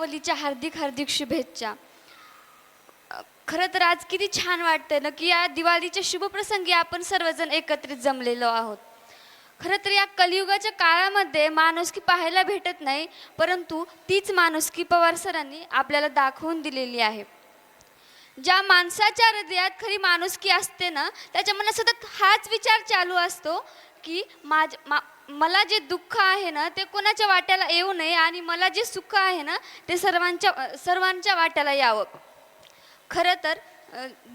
दीपावलीच्या हार्दिक हार्दिक शुभेच्छा. खरं तर आज किती छान वाटतं ना की या दिवाळीच्या शुभप्रसंगी आपण सर्वजण एकत्रित जमलेलो आहोत. खरं तर या कलियुगाच्या काळामध्ये माणुसकी पाहायला भेटत नाही परंतु तीच माणुसकी पवार सरांनी आपल्याला दाखवून दिलेली आहे. ज्या माणसाच्या हृदयात खरी माणुसकी असते ना त्याच्या मनात सतत हाच विचार चालू असतो की माझ मा मला जे दुःख आहे ना ते कोणाच्या वाट्याला येऊ नये आणि मला जे सुख आहे ना ते सर्वांच्या सर्वांच्या वाट्याला यावं. खरं तर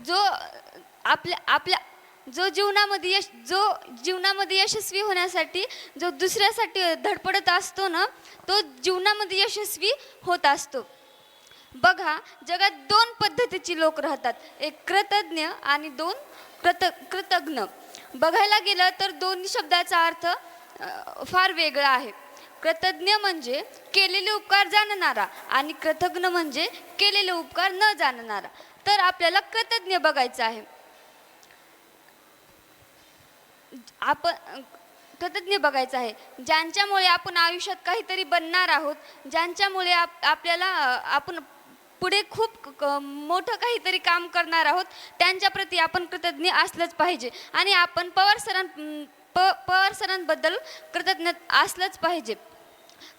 जो आपल्या आपल्या जो जीवनामध्ये यश जो जीवनामध्ये यशस्वी होण्यासाठी जो दुसऱ्यासाठी धडपडत असतो ना तो जीवनामध्ये यशस्वी होत असतो. बघा जगात दोन पद्धतीची लोक राहतात. एक कृतज्ञ आणि दोन कृत कृतज्ञ बघायला गेलं तर दोन्ही शब्दाचा अर्थ फार वेगळा आहे. कृतज्ञ म्हणजे केलेले उपकार जाणणारा आणि कृतज्ञ म्हणजे केलेले उपकार न जाणणारा. तर आपल्याला कृतज्ञ बघायचं आहे. आपण कृतज्ञ बघायचं आहे. ज्यांच्यामुळे आपण आयुष्यात काहीतरी बनणार आहोत ज्यांच्यामुळे आप आपल्याला आपण पुढे खूप मोठं काहीतरी काम करणार आहोत. त्यांच्याप्रती आपण कृतज्ञ असलंच पाहिजे. आणि आपण पवार सरां प पवार सरांबद्दल कृतज्ञ असलंच पाहिजे.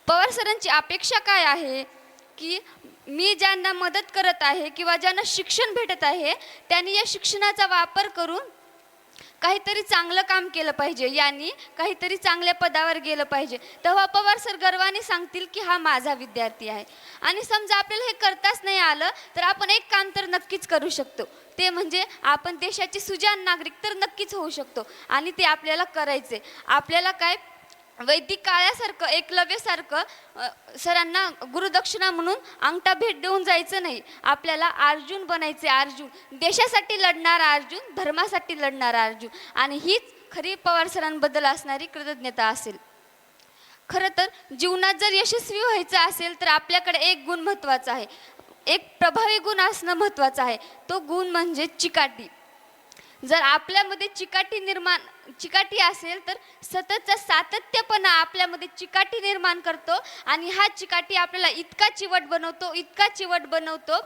पवार सरांची अपेक्षा काय आहे? की मी ज्यांना मदत करत आहे किंवा ज्यांना शिक्षण भेटत आहे त्यांनी या शिक्षणाचा वापर करून काहीतरी चांगलं काम केलं पाहिजे यांनी काहीतरी चांगल्या पदावर गेलं पाहिजे. तेव्हा पवार सर गर्वाने सांगतील की हा माझा विद्यार्थी आहे. आणि समजा आपल्याला हे करताच नाही आलं तर आपण एक काम तर नक्कीच करू शकतो. ते म्हणजे आपण देशाचे सुजान नागरिक तर नक्कीच होऊ शकतो. आणि ते आपल्याला करायचे आपल्याला काय वैदिक काळासारखं एकलव्यसारखं सरांना गुरुदक्षिणा म्हणून अंगठा भेट देऊन जायचं नाही. आपल्याला अर्जुन बनायचे अर्जुन. देशासाठी लढणारा अर्जुन धर्मासाठी लढणारा अर्जुन. आणि हीच खरी पवार सरांबद्दल असणारी कृतज्ञता असेल. खरं तर जीवनात जर यशस्वी व्हायचं असेल तर आपल्याकडे एक गुण महत्त्वाचा आहे. एक प्रभावी गुण असणं महत्त्वाचं आहे. तो गुण म्हणजे चिकाटी. जर आपल्यामध्ये चिकाटी निर्माण चिकाटी असेल तर सततचा सातत्यपणा आपल्यामध्ये चिकाटी निर्माण करतो आणि हा चिकाटी आपल्याला इतका चिवट बनवतो इतका चिवट बनवतो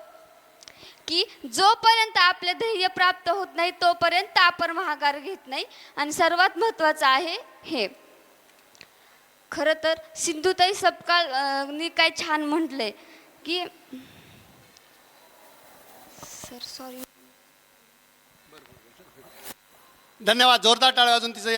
की जोपर्यंत आपले ध्येय प्राप्त होत नाही तोपर्यंत आपण महागार घेत नाही. आणि सर्वात महत्त्वाचं आहे हे. खरं तर सिंधुताई सपकाळ नी काय छान म्हटलंय की सर सॉरी धन्यवाद जोरदार टाळ्या अजून तिचं.